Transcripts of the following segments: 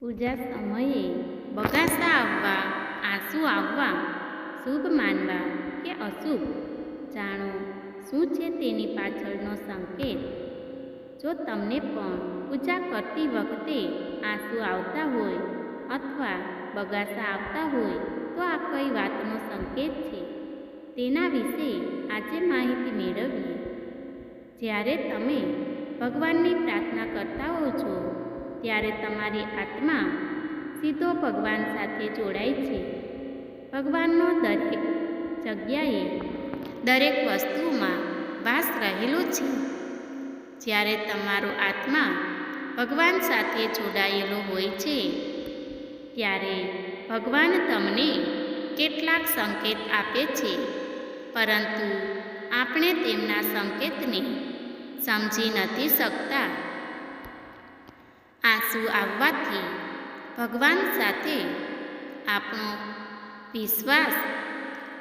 પૂજા સમયે બગાસા આવવા, આંસુ આવવા, શુભ માનવા કે અશુભ? જાણો, શું છે તેની પાછળનો સંકેત? જો તમને પણ પૂજા કરતી વખતે આંસુ આવતા હોય અથવા બગાસા આવતા હોય, તો આ કઈ વાતનો સંકેત છે? તેના વિશે આજે માહિતી મેળવીએ. જ્યારે તમે ભગવાનની પ્રાર્થના કરતા હો છો ત્યારે તમારી આત્મા સીધો ભગવાન સાથે જોડાય છે. ભગવાનનો દરેક જગ્યાએ દરેક વસ્તુમાં વાસ રહેલો છે. જ્યારે તમારો આત્મા ભગવાન સાથે જોડાયેલો હોય છે, ત્યારે ભગવાન તમને કેટલાક સંકેત આપે છે. પરંતુ આપણે તેમના સંકેતને સમજી નથી શકતા. આંસુ આવવાથી ભગવાન સાથે આપણો વિશ્વાસ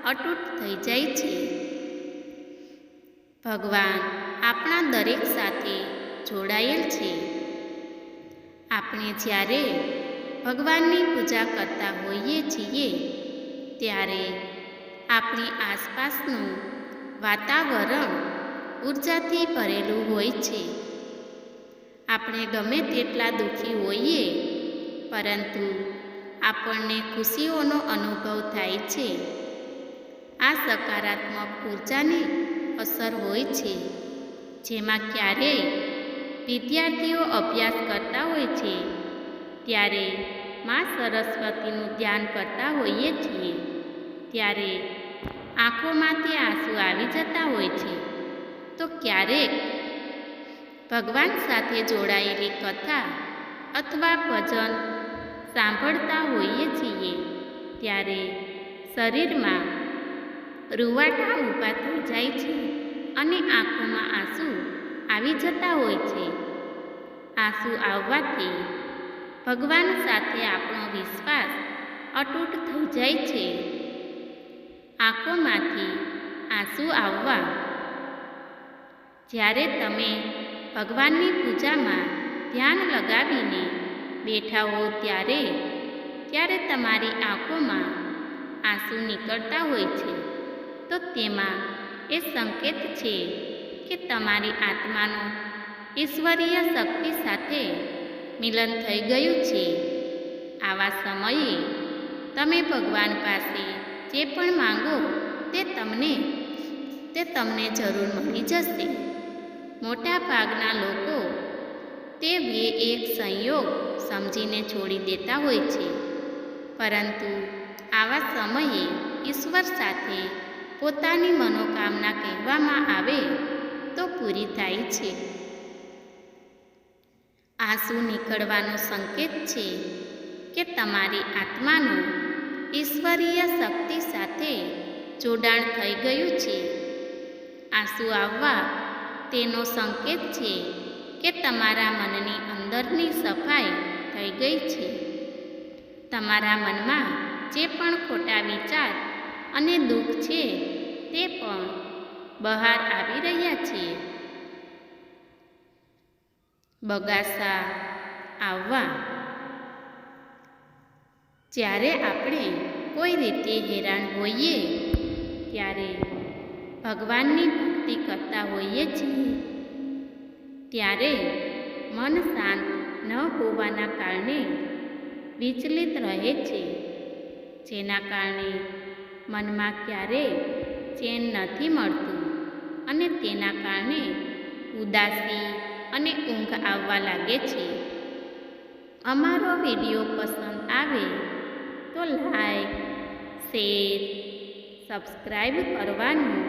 અતૂટ થઈ જાય છે. ભગવાન આપણા દરેક સાથે જોડાયેલ છે. આપણે જ્યારે ભગવાનની પૂજા કરતા હોઈએ છીએ, ત્યારે આપણી આસપાસનું વાતાવરણ ઉર્જાથી ભરેલું હોય છે. આપણે ગમે તેટલા દુઃખી હોઈએ, પરંતુ આપણને ખુશીઓનો અનુભવ થાય છે. આ સકારાત્મક ઉર્જાની અસર હોય છે, જેમાં ક્યારેય વિદ્યાર્થીઓ અભ્યાસ કરતા હોય છે, ત્યારે મા સરસ્વતીનું ધ્યાન કરતા હોઈએ છીએ, ત્યારે આંખોમાંથી આંસુ આવી જતા હોય છે. તો ક્યારેક ભગવાન સાથે જોડાયેલી કથા અથવા ભજન સાંભળતા હોઈએ છીએ ત્યારે શરીરમાં રૂવાટા ઊભા થઈ જાય છે અને આંખોમાં આંસુ આવી જતા હોય છે. આંસુ આવવાથી ભગવાન સાથે આપણો વિશ્વાસ અતૂટ થઈ જાય છે. આંખોમાંથી આંસુ આવવા જ્યારે તમે ભગવાનની પૂજામાં ધ્યાન લગાવીને બેઠા હો ત્યારે ત્યારે તમારી આંખોમાં આંસુ નીકળતા હોય છે, તો તેમાં એ સંકેત છે કે તમારી આત્માનું ઈશ્વરીય શક્તિ સાથે મિલન થઈ ગયું છે. આવા સમયે તમે ભગવાન પાસે જે પણ માંગો તે તમને તે તમને જરૂર મળી જશે. મોટા ભાગના લોકો તે બે એક સંયોગ સમજીને છોડી દેતા હોય છે. પરંતુ આવા સમયે ઈશ્વર સાથે પોતાની મનોકામના કહેવામાં આવે તો પૂરી થાય છે. આંસુ નીકળવાનો સંકેત છે કે તમારી આત્માનું ઈશ્વરીય શક્તિ સાથે જોડાણ થઈ ગયું છે. આંસુ આવવા તેનો સંકેત છે કે તમારા મનની અંદરની સફાઈ થઈ ગઈ છે. તમારા મનમાં જે પણ ખોટા વિચાર અને દુઃખ છે તે પણ બહાર આવી રહ્યા છે. બગાસા આવવા. જ્યારે આપણે કોઈ રીતે હેરાન હોઈએ, ત્યારે ભગવાનની ભક્તિ કરતા હોઈએ છીએ. ત્યારે મન શાંત ન હોવાના કારણે વિચલિત રહે છે. જેના કારણે મનમાં ક્યારેય ચેન નથી મળતું અને તેના કારણે ઉદાસી અને ઊંઘ આવવા લાગે છે. અમારો વીડિયો પસંદ આવે તો લાઈક, શેર સબસ્ક્રાઈબ કરવાનું